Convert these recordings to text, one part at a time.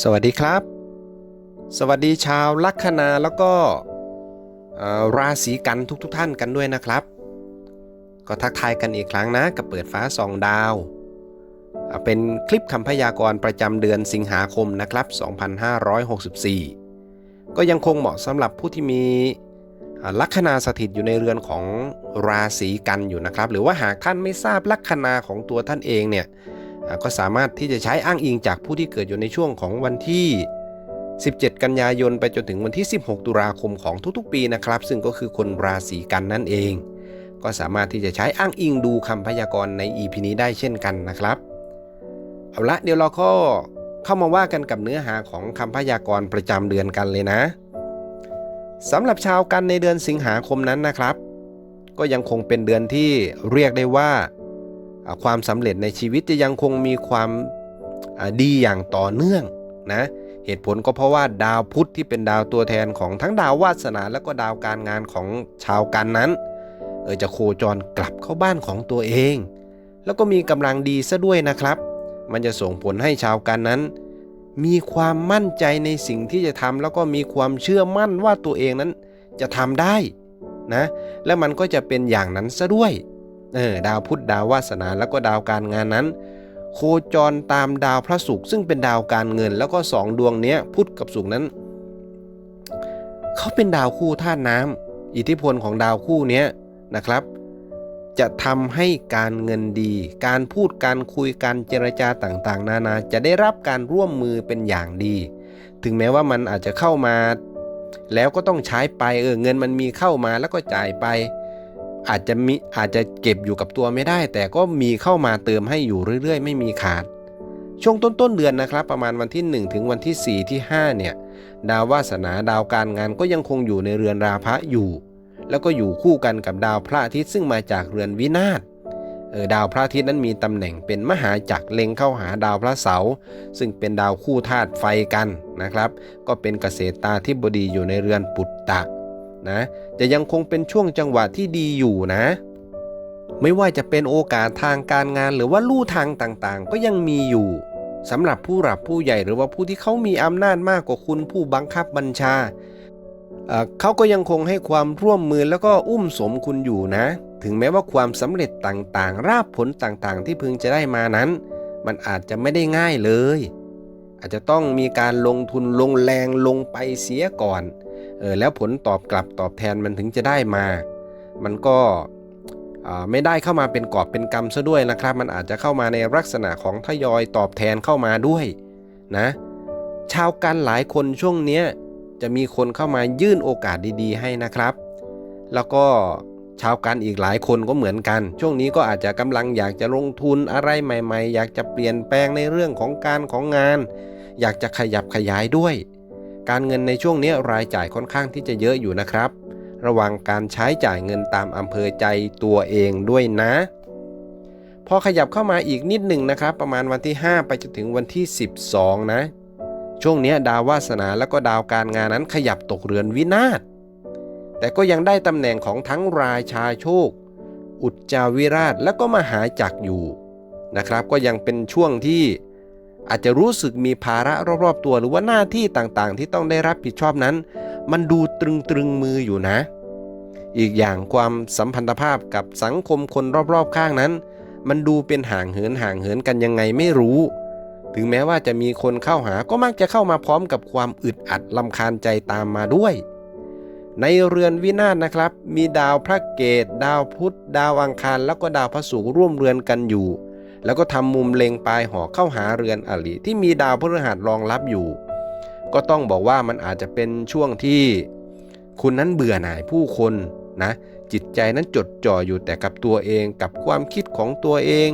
สวัสดีครับ สวัสดีชาวลัคนาแล้วก็ราศีกันทุกๆทท่านกันด้วยนะครับ ก็ทักทายกันอีกครั้งนะกับเปิดฟ้าสองดาว เป็นคลิปคำพยากรณ์ประจำเดือนสิงหาคมนะครับ 2564 ก็ยังคงเหมาะสำหรับผู้ที่มีลัคนาสถิตอยู่ในเรือนของราศีกันอยู่นะครับ หรือว่าหากท่านไม่ทราบลัคนาของตัวท่านเองเนี่ย ก็สามารถที่จะใช้อ้างอิงจากผู้ที่เกิดอยู่ในช่วงของวันที่ 17 กันยายนไปจนถึงวันที่ 16 ตุลาคมของทุกๆ ปีนะครับ ซึ่งก็คือคนราศีกันนั่นเอง ก็สามารถที่จะใช้อ้างอิงดูคำพยากรณ์ใน EP นี้ได้เช่นกันนะครับ เอาละเดี๋ยวเราก็เข้ามาว่ากันกับเนื้อหาของคำพยากรณ์ประจำเดือนกันเลยนะสำหรับชาวกันในเดือนสิงหาคมนั้นนะครับ ก็ยังคงเป็นเดือนที่เรียกได้ว่าอ่า ความสำเร็จในชีวิตจะยังคงมีความดีอย่างต่อเนื่องนะเหตุผลก็เพราะว่าดาวพุธที่เป็นดาวตัวแทนของทั้งดาววาสนาและก็ดาวการงานของชาวกันนั้นเออจะโคจรกลับเข้าบ้านของตัวเอง แล้วก็มีกำลังดีซะด้วยนะครับ มันจะส่งผลให้ชาวกันนั้น มีความมั่นใจในสิ่งที่จะทำแล้วก็มีความเชื่อมั่นว่าตัวเองนั้นจะทำได้นะและมันก็จะเป็นอย่างนั้นซะด้วย เออดาวพุธดาววาสนาแล้วก็ดาวการงานนั้น โคจรตามดาวพระศุกร์ซึ่งเป็นดาวการเงิน แล้วก็สองดวงเนี้ยพุธกับศุกร์นั้นเขาเป็นดาวคู่ธาตุน้ำอิทธิพลของดาวคู่เนี้ยนะครับ จะทำให้การเงินดี การพูดการคุยการเจรจาต่างๆ นานาจะได้รับการร่วมมือเป็นอย่างดี ถึงแม้ว่ามันอาจจะเข้ามา แล้วก็ต้องใช้ไปเออเงินมันมีเข้ามาแล้วก็จ่ายไป อาจจะมีอาจจะเก็บอยู่กับตัวไม่ได้ แต่ก็มีเข้ามาเติมให้อยู่เรื่อย ๆ ไม่มีขาด ช่วงต้นต้นๆเดือนนะครับ ประมาณวันที่ 1 ถึงวันที่ 4 ที่ 5 เนี่ย ดาววาสนาดาวการงานก็ยังคงอยู่ในเรือนราพะอยู่ แล้วก็อยู่คู่กันกับดาวพระอาทิตย์ซึ่งมาจากเรือนวินาศเออดาวพระอาทิตย์นั้นมีตำแหน่งเป็นมหาจักรเล็งเข้าหาดาวพระเสาร์ซึ่งเป็นดาวคู่ธาตุไฟกันนะครับ ก็เป็นเกษตราธิบดีอยู่ในเรือนปุตตะ นะ จะยังคงเป็นช่วงจังหวะที่ดีอยู่นะ ไม่ว่าจะเป็นโอกาสทางการงานหรือว่าลู่ทางต่างๆ ก็ยังมีอยู่สำหรับผู้หลับผู้ใหญ่หรือว่าผู้ที่เขามีอำนาจมากกว่าคุณผู้บังคับบัญชาเขาก็ยังคงให้ความร่วมมือแล้วก็อุ้มสมคุณอยู่นะ ถึงแม้ว่าความสำเร็จต่างๆ ราบผลต่างๆ ที่พึงจะได้มานั้น มันอาจจะไม่ได้ง่ายเลย อาจจะต้องมีการลงทุนลงแรงลงไปเสียก่อน เออแล้วผลตอบกลับตอบแทนมันถึงจะได้มา มันก็ไม่ได้เข้ามาเป็นกอบเป็นกรรมซะด้วยนะครับ มันอาจจะเข้ามาในลักษณะของทยอยตอบแทนเข้ามาด้วยนะชาวกันหลายคนช่วงเนี้ยจะมีคนเข้ามายื่นโอกาสดีๆ ให้นะครับ แล้วก็ชาวกันอีกหลายคนก็เหมือนกัน ช่วงนี้ก็อาจจะกำลังอยากจะลงทุนอะไรใหม่ ๆ อยากจะเปลี่ยนแปลงในเรื่องของการของงาน อยากจะขยับขยายด้วย การเงินในช่วงนี้รายจ่ายค่อนข้างที่จะเยอะอยู่นะครับ ระวังการใช้จ่ายเงินตามอำเภอใจตัวเองด้วยนะ พอขยับเข้ามาอีกนิดหนึ่งนะครับ ประมาณวันที่ 5 ไปจนถึงวันที่ 12 นะ ช่วงนี้ดาววาสนาแล้วก็ดาวการงานนั้นขยับตกเรือนวินาศแต่ก็ยังได้ตำแหน่งของทั้งราชาโชค อุจจาวิราชและก็มหาจักรอยู่นะครับ ก็ยังเป็นช่วงที่ อาจจะรู้สึกมีภาระรอบๆตัวหรือว่าหน้าที่ต่างๆ ที่ต้องได้รับผิดชอบนั้น มันดูตรึงๆมืออยู่นะ อีกอย่างความสัมพันธภาพกับสังคมคนรอบๆข้างนั้น มันดูเป็นห่างเหินห่างเหินกันยังไงไม่รู้ ถึงแม้ว่าจะมีคนเข้าหาก็มักจะเข้ามาพร้อมกับความอึดอัดลำคาญใจตามมาด้วย ในเรือนวินาศนะครับ มีดาวพระเกต ดาวพุธดาวอังคารแล้วก็ดาวพระศุกร์ร่วมเรือนกันอยู่ แล้วก็ทำมุมเล็งปลายหอกเข้าหาเรือนอริที่มีดาวพฤหัสรองรับอยู่ ก็ต้องบอกว่ามันอาจจะเป็นช่วงที่คุณนั้นเบื่อหน่ายผู้คนนะ จิตใจนั้นจดจ่ออยู่แต่กับตัวเองกับความคิดของตัวเอง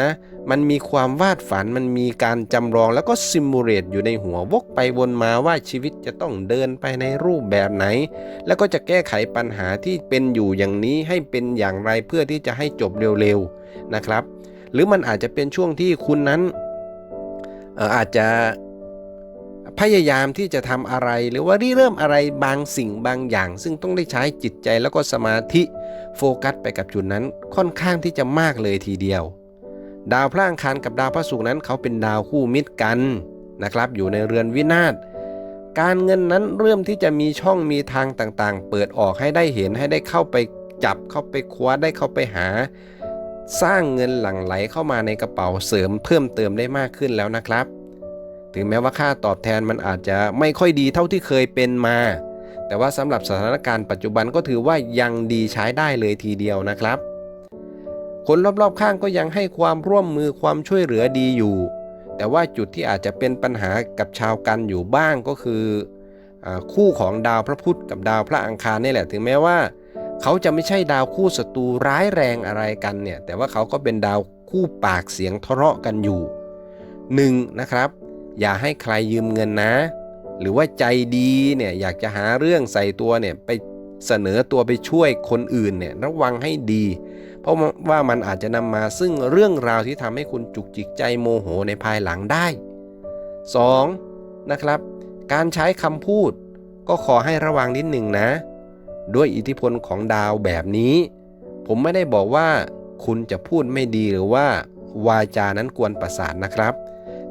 นะ มันมีความวาดฝันมันมีการจำลองแล้วก็ซิมูเลตอยู่ในหัววกไปวนมาว่าชีวิตจะต้องเดินไปในรูปแบบไหน แล้วก็จะแก้ไขปัญหาที่เป็นอยู่อย่างนี้ให้เป็นอย่างไรเพื่อที่จะให้จบเร็วๆนะครับ หรือมันอาจจะเป็นช่วงที่คุณนั้นอาจจะพยายามที่จะทำอะไรหรือว่าริเริ่มอะไรบางสิ่งบางอย่าง ซึ่งต้องได้ใช้จิตใจแล้วก็สมาธิโฟกัสไปกับจุดนั้นค่อนข้างที่จะมากเลยทีเดียว ดาวพระอังคารกับดาวพระศุกร์นั้นเขาเป็นดาวคู่มิตรกันนะครับ อยู่ในเรือนวินาศการเงินนั้นเริ่มที่จะมีช่องมีทางต่างๆ เปิดออกให้ได้เห็นให้ได้เข้าไปจับเข้าไปคว้าได้เข้าไปหา สร้างเงินหลั่งไหลเข้ามาในกระเป๋าเสริมเพิ่มเติมได้มากขึ้นแล้วนะครับ ถึงแม้ว่าค่าตอบแทนมันอาจจะไม่ค่อยดีเท่าที่เคยเป็นมา แต่ว่าสำหรับสถานการณ์ปัจจุบันก็ถือว่ายังดีใช้ได้เลยทีเดียวนะครับ คนรอบๆข้างก็ยังให้ความร่วมมือความช่วยเหลือดีอยู่ แต่ว่าจุดที่อาจจะเป็นปัญหากับชาวกันอยู่บ้างก็คืออคู่ของดาวพระพุธกับดาวพระอังคารนี่แหละ ถึงแม้ว่า เขาจะไม่ใช่ดาวคู่ศัตรูร้ายแรงอะไรกันเนี่ย แต่ว่าเขาก็เป็นดาวคู่ปากเสียงทะเลาะกันอยู่หนึ่งนะครับ อย่าให้ใครยืมเงินนะ หรือว่าใจดีเนี่ยอยากจะหาเรื่องใส่ตัวเนี่ยไปเสนอตัวไปช่วยคนอื่นเนี่ยระวังให้ดี เพราะว่ามันอาจจะนำมาซึ่งเรื่องราวที่ทำให้คุณจุกจิกใจโมโหในภายหลังได้ 2. นะครับ การใช้คำพูดก็ขอให้ระวังนิดหนึ่งนะ ด้วยอิทธิพลของดาวแบบนี้ ผมไม่ได้บอกว่าคุณจะพูดไม่ดีหรือว่าวาจานั้นกวนประสาทนะครับ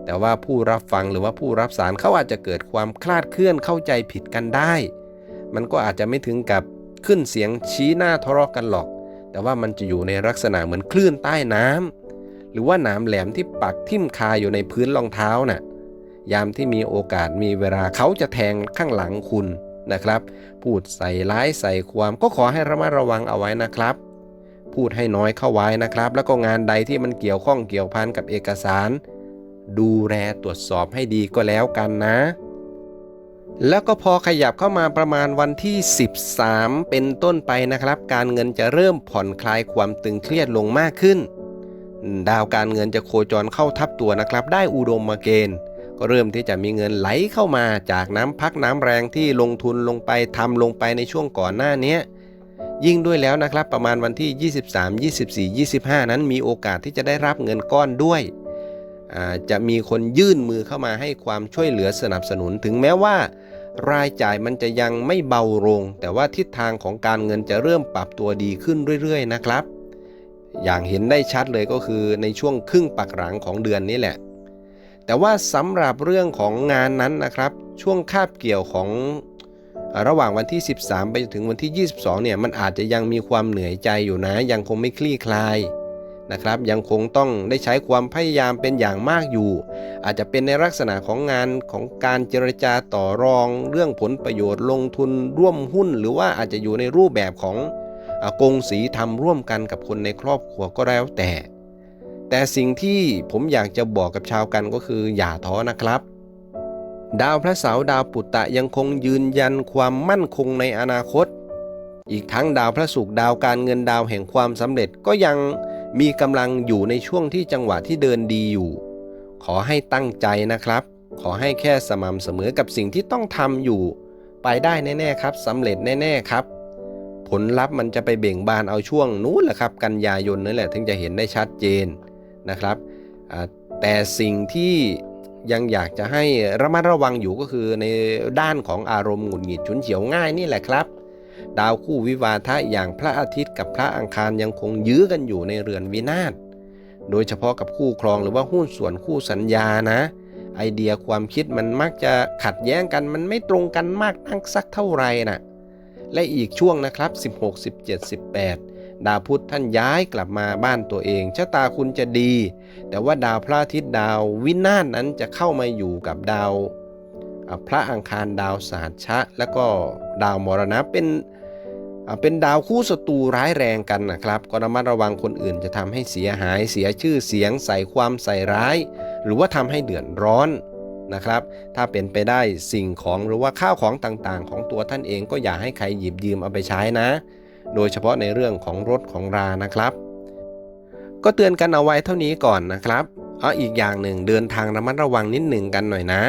แต่ว่าผู้รับฟังหรือว่าผู้รับสารเขาอาจจะเกิดความคลาดเคลื่อนเข้าใจผิดกันได้ มันก็อาจจะไม่ถึงกับขึ้นเสียงชี้หน้าทะเลาะกันหรอก แต่ว่ามันจะอยู่ในลักษณะเหมือนคลื่นใต้น้ำหรือว่าหนามแหลมที่ปักทิ่มคาอยู่ในพื้นรองเท้าน่ะ ยามที่มีโอกาสมีเวลาเขาจะแทงข้างหลังคุณ นะครับ พูดใส่ร้ายใส่ความก็ขอให้ระมัดระวังเอาไว้นะครับ พูดให้น้อยเข้าไว้นะครับ แล้วก็งานใดที่มันเกี่ยวข้องเกี่ยวพันกับเอกสาร ดูแลตรวจสอบให้ดีก็แล้วกันนะ แล้วก็พอขยับเข้ามาประมาณวันที่ 13 เป็นต้นไปนะครับ การเงินจะเริ่มผ่อนคลายความตึงเครียดลงมากขึ้น ดาวการเงินจะโคจรเข้าทับตัวนะครับ ได้อุดมมาเกณฑ์ เริ่มที่จะมีเงินไหลเข้ามาจากน้ำพักน้ำแรงที่ลงทุนลงไปทำลงไปในช่วงก่อนหน้านี้ยิ่งด้วยแล้วนะครับประมาณวันที่ 23 24 25 นั้นมีโอกาสที่จะได้รับเงินก้อนด้วยจะมีคนยื่นมือเข้ามาให้ความช่วยเหลือสนับสนุนถึงแม้ว่า รายจ่ายมันจะยังไม่เบาลง แต่ว่าทิศทางของการเงินจะเริ่มปรับตัวดีขึ้นเรื่อย ๆ นะครับ อย่างเห็นได้ชัดเลยก็คือในช่วงครึ่งปักหลังของเดือนนี้แหละ แต่ว่าสำหรับเรื่องของงานนั้นนะครับ ช่วงคาบเกี่ยวของระหว่างวันที่ 13 ไปจนถึงวันที่ 22 เนี่ยมันอาจจะยังมีความเหนื่อยใจอยู่นะ ยังคงไม่คลี่คลายนะครับ ยังคงต้องได้ใช้ความพยายามเป็นอย่างมากอยู่ อาจจะเป็นในลักษณะของงานของการเจรจาต่อรอง เรื่องผลประโยชน์ลงทุนร่วมหุ้น หรือว่าอาจจะอยู่ในรูปแบบของอกงสีทำร่วมกันกับคนในครอบครัวก็แล้วแต่ แต่สิ่งที่ผมอยากจะบอกกับชาวกันก็คืออย่าท้อนะครับ ดาวพระเสาร์ดาวปุตตะยังคงยืนยันความมั่นคงในอนาคต อีกทั้งดาวพระศุกร์ดาวการเงินดาวแห่งความสำเร็จก็ยังมีกำลังอยู่ในช่วงที่จังหวะที่เดินดีอยู่ ขอให้ตั้งใจนะครับ ขอให้แค่สม่ำเสมอกับสิ่งที่ต้องทำอยู่ ไปได้แน่ๆครับสำเร็จแน่ๆครับ ผลลัพธ์มันจะไปเบ่งบานเอาช่วงนู้นแหละครับ กันยายนนั่นแหละถึงจะเห็นได้ชัดเจน นะครับแต่สิ่งที่ยังอยากจะให้ระมัดระวังอยู่ก็คือในด้านของอารมณ์หงุดหงิดฉุนเฉียวง่ายนี่แหละครับ ดาวคู่วิวาทะอย่างพระอาทิตย์กับพระอังคารยังคงยื้อกันอยู่ในเรือนวินาศโดยเฉพาะกับคู่ครองหรือว่าหุ้นส่วนคู่สัญญานะ ไอเดียความคิดมันมักจะขัดแย้งกันมันไม่ตรงกันมากนักสักเท่าไหร่นะและอีกช่วงนะครับ 16 17 18 ดาวพุธท่านย้ายกลับมาบ้านตัวเองชะตาคุณจะดี แต่ว่าดาวพระอาทิตย์ดาววินาศนั้นจะเข้ามาอยู่กับดาวพระอังคารดาวสหัชะ แล้วก็ดาวมรณะเป็นเป็นดาวคู่ศัตรูร้ายแรงกันนะครับ ก็ระมัดระวังคนอื่นจะทำให้เสียหายเสียชื่อเสียงใส่ความใส่ร้าย หรือว่าทำให้เดือดร้อนนะครับ ถ้าเป็นไปได้สิ่งของหรือว่าข้าวของต่างๆ ของตัวท่านเองก็อย่าให้ใครหยิบยืมเอาไปใช้นะ โดยเฉพาะในเรื่องของรถของรานะครับ ก็เตือนกันเอาไว้เท่านี้ก่อนนะครับเอาอีกอย่างหนึ่งเดินทางระมัดระวังนิดหนึ่งกันหน่อยนะ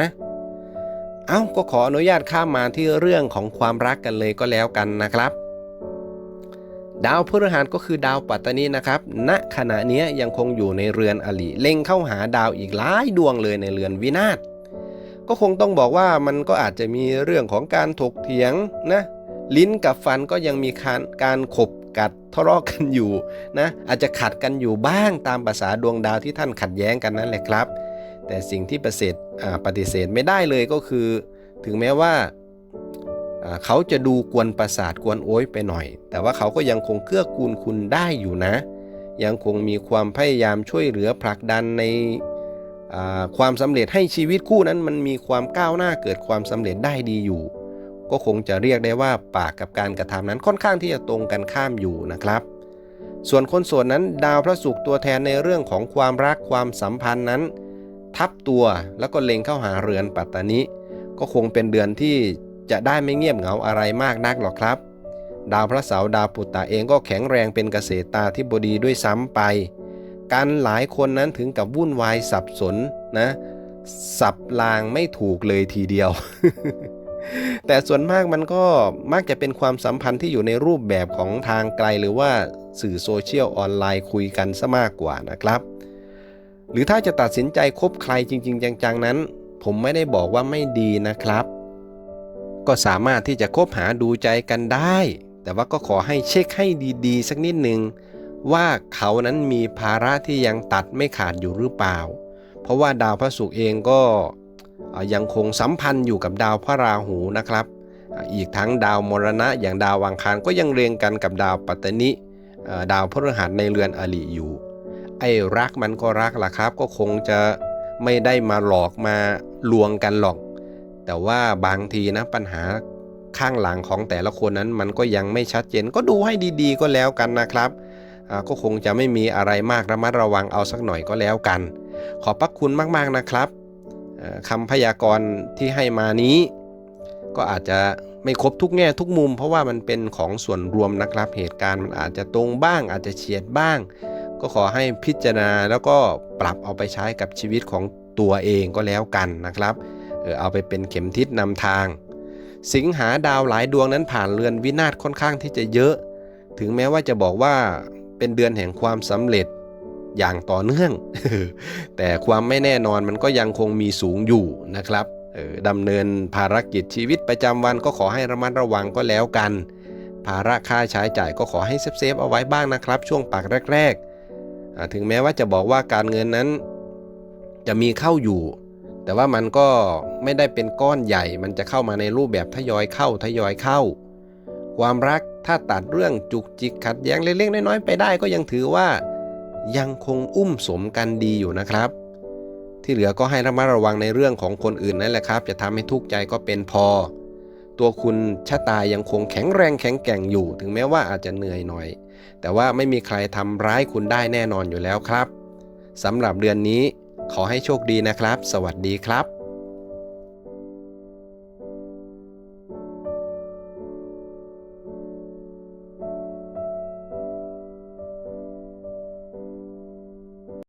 เอ้าก็ขออนุญาตข้ามมาที่เรื่องของความรักกันเลยก็แล้วกันนะครับ ดาวพฤหัสก็คือดาวปัตตานีนะครับ ณขณะนี้ยยังคงอยู่ในเรือนอลิเล็งเข้าหาดาวอีกหลายดวงเลยในเรือนวินาศก็คงต้องบอกว่ามันก็อาจจะมีเรื่องของการถกเถียงนะ ลิ้นกับฟันก็ยังมีการการขบกัดทะเลาะกันอยู่นะอาจจะขัดกันอยู่บ้างตามภาษาดวงดาวที่ท่านขัดแย้งกันนั่นแหละครับ แต่สิ่งที่ปฏิเสธอ่าปฏิเสธไม่ได้เลยก็คือ ถึงแม้ว่าเขาจะดูกวนประสาทกวนโอ้ยไปหน่อย แต่ว่าเขาก็ยังคงเกื้อกูลคุณได้อยู่นะ ยังคงมีความพยายามช่วยเหลือผลักดันในความสำเร็จให้ชีวิตคู่นั้นมันมีความก้าวหน้าเกิดความสำเร็จได้ดีอยู่ ก็คงจะเรียกได้ว่าปากกับการกระทำนั้นค่อนข้างที่จะตรงกันข้ามอยู่นะครับ ส่วนคนโสดนั้นดาวพระศุกร์ตัวแทนในเรื่องของความรักความสัมพันธ์นั้น ทับตัวแล้วก็เล็งเข้าหาเรือนปัตตานิก็คงเป็นเดือนที่จะได้ไม่เงียบเหงาอะไรมากนักหรอกครับ ดาวพระเสาร์ดาวปุตตะเองก็แข็งแรงเป็นเกษตราธิบดีด้วยซ้ำไป การหลายคนนั้นถึงกับวุ่นวายสับสนนะสับลางไม่ถูกเลยทีเดียว แต่ส่วนมากมันก็มักจะเป็นความสัมพันธ์ที่อยู่ในรูปแบบของทางไกลหรือว่าสื่อโซเชียลออนไลน์คุยกันซะมากกว่านะครับ หรือถ้าจะตัดสินใจคบใครจริง ๆ จังๆนั้น ผมไม่ได้บอกว่าไม่ดีนะครับ ก็สามารถที่จะคบหาดูใจกันได้ แต่ว่าก็ขอให้เช็คให้ดีๆ สักนิดหนึ่งว่าเขานั้นมีภาระที่ยังตัดไม่ขาดอยู่หรือเปล่า เพราะว่าดาวพระศุกร์เองก็ ยังคงสัมพันธ์อยู่กับดาวพระราหูนะครับ อีกทั้งดาวมรณะอย่างดาววังคารก็ยังเรียงกันกับดาวปัตตนิดาวพฤหัสในเรือนอริอยู่ ไอ้รักมันก็รักล่ะครับ ก็คงจะไม่ได้มาหลอกมาลวงกันหรอก แต่ว่าบางทีนะปัญหาข้างหลังของแต่ละคนนั้นมันก็ยังไม่ชัดเจนก็ดูให้ดีๆก็แล้วกันนะครับ ก็คงจะไม่มีอะไรมากระมัดระวังเอาสักหน่อยก็แล้วกัน ขอบพระคุณมากๆนะครับ คำพยากรณ์ที่ให้มานี้ ก็อาจจะไม่ครบทุกแง่ทุกมุม เพราะว่ามันเป็นของส่วนรวมนะครับเหตุการณ์มันอาจจะตรงบ้าง อาจจะเฉียดบ้าง ก็ขอให้พิจารณาแล้วก็ปรับเอาไปใช้กับชีวิตของตัวเองก็แล้วกันนะครับเออเอาไปเป็นเข็มทิศนำทาง สิงหาดาวหลายดวงนั้นผ่านเรือนวินาศค่อนข้างที่จะเยอะ ถึงแม้ว่าจะบอกว่าเป็นเดือนแห่งความสำเร็จ อย่างต่อเนื่อง แต่ความไม่แน่นอนมันก็ยังคงมีสูงอยู่นะครับออดำเนินภารกิจชีวิตประจำวันก็ขอให้ระมัดระวังก็แล้วกัน ภาระค่าใช้จ่ายก็ขอให้เซฟๆเอาไว้บ้างนะครับ ช่วงปากแรกๆถึงแม้ว่าจะบอกว่าการเงินนั้น จะมีเข้าอยู่ แต่ว่ามันก็ไม่ได้เป็นก้อนใหญ่ มันจะเข้ามาในรูปแบบทยอยเข้าทยอยเข้า ความรักถ้าตัดเรื่องจุกจิกขัดแย้งเล็กๆน้อยๆไปได้ก็ยังถือว่า ยังคงอุ้มสมกันดีอยู่นะครับ ที่เหลือก็ให้ระมัดระวังในเรื่องของคนอื่นนั่นแหละครับ จะทำให้ทุกข์ใจก็เป็นพอ ตัวคุณชะตายังคงแข็งแรงแข็งแกร่งอยู่ ถึงแม้ว่าอาจจะเหนื่อยหน่อย แต่ว่าไม่มีใครทำร้ายคุณได้แน่นอนอยู่แล้วครับสำหรับเดือนนี้ขอให้โชคดีนะครับ สวัสดีครับ